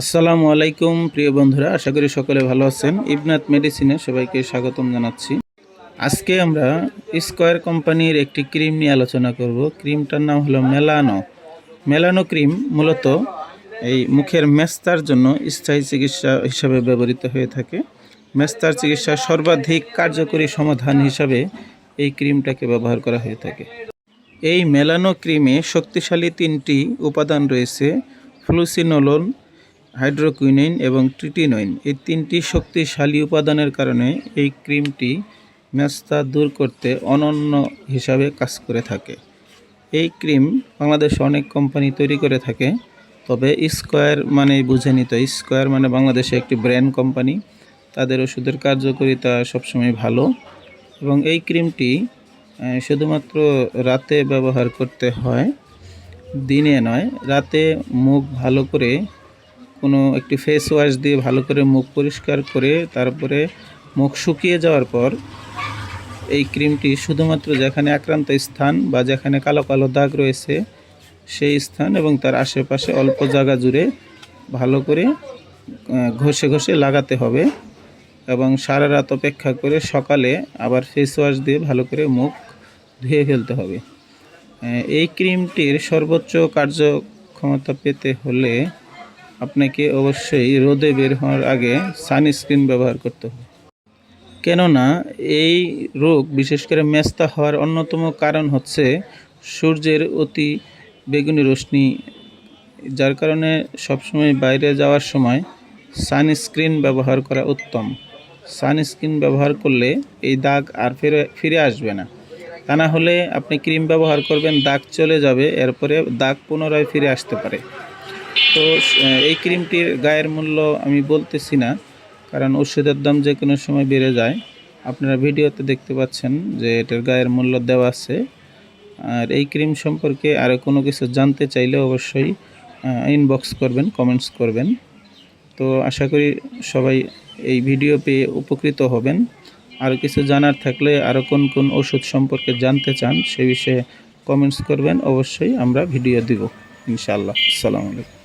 আসসালামু আলাইকুম, প্রিয় বন্ধুরা, আশা করি সকলে ভালো আছেন। ইবনাথ মেডিসিনে সবাইকে স্বাগতম জানাচ্ছি। আজকে আমরা স্কোয়ার কোম্পানির একটি ক্রিম নিয়ে আলোচনা করব। ক্রিমটার নাম হলো মেলানো। মেলানো ক্রিম মূলত এই মুখের মেস্তার জন্য স্থায়ী চিকিৎসা হিসাবে ব্যবহৃত হয়ে থাকে। মেস্তার চিকিৎসা সর্বাধিক কার্যকরী সমাধান হিসাবে এই ক্রিমটাকে ব্যবহার করা হয়ে থাকে। এই মেলানো ক্রিমে শক্তিশালী তিনটি উপাদান রয়েছে, ফ্লুসিনোলোন হাইড্রোকুইনিন এবং ট্রিটিনোইন এই তিনটি শক্তিশালী উপাদানের কারণে এই ক্রিমটি মেস্তা দূর করতে অনন্য হিসাবে কাজ করে থাকে। এই ক্রিম বাংলাদেশে অনেক কোম্পানি তৈরি করে থাকে, তবে স্কোয়ার মানে বুঝে নিত স্কোয়ার মানে বাংলাদেশে একটি ব্র্যান্ড কোম্পানি, তাদের ওষুধের কার্যকারিতা সবসময় ভালো এবং এই ক্রিমটি শুধুমাত্র রাতে ব্যবহার করতে হয়, দিনে নয়, রাতে মুখ ভালো করে কোনো একটি ফেস ওয়াশ দিয়ে ভালো করে মুখ পরিষ্কার করে তারপরে মুখ শুকিয়ে যাওয়ার পর এই ক্রিমটি শুধুমাত্র যেখানে আক্রান্ত স্থান বা যেখানে কালো কালো দাগ রয়েছে সেই স্থান এবং তার আশেপাশে অল্প জায়গা জুড়ে ভালো করে ঘষে ঘষে লাগাতে হবে এবং সারা রাত অপেক্ষা করে সকালে আবার ফেস ওয়াশ দিয়ে ভালো করে মুখ ধুয়ে ফেলতে হবে। এই ক্রিমটির সর্বোচ্চ কার্যক্ষমতা পেতে হলে আপনাকে অবশ্যই রোদে বের হওয়ার আগে সানস্ক্রিন ব্যবহার করতে হবে। কেননা এই রোগ, বিশেষ করে মেস্তা হওয়ার অন্যতম কারণ হচ্ছে সূর্যের অতি বেগুনি রশ্মি, যার কারণে সবসময় বাইরে যাওয়ার সময় সানস্ক্রিন ব্যবহার করা উত্তম। সানস্ক্রিন ব্যবহার করলে এই দাগ আর ফিরে ফিরে আসবে না। তা না হলে আপনি ক্রিম ব্যবহার করবেন, দাগ চলে যাবে, এরপরে দাগ পুনরায় ফিরে আসতে পারে। তো এই ক্রিমটির গায়ের মূল্য আমি বলতেছি না, কারণ ওষুধের দাম যে কোনো সময় বেড়ে যায়। আপনারা ভিডিওতে দেখতে পাচ্ছেন যে এটার গায়ের মূল্য দেওয়া আছে। আর এই ক্রিম সম্পর্কে আরও কোনো কিছু জানতে চাইলে অবশ্যই ইনবক্স করবেন কমেন্টস করবেন। তো, আশা করি সবাই এই ভিডিও পেয়ে উপকৃত হবেন। আর কিছু জানার থাকলে আরও কোন কোন ওষুধ সম্পর্কে জানতে চান সে বিষয়ে কমেন্টস করবেন। অবশ্যই আমরা ভিডিও দিব, ইনশাআল্লাহ। আসসালামু আলাইকুম।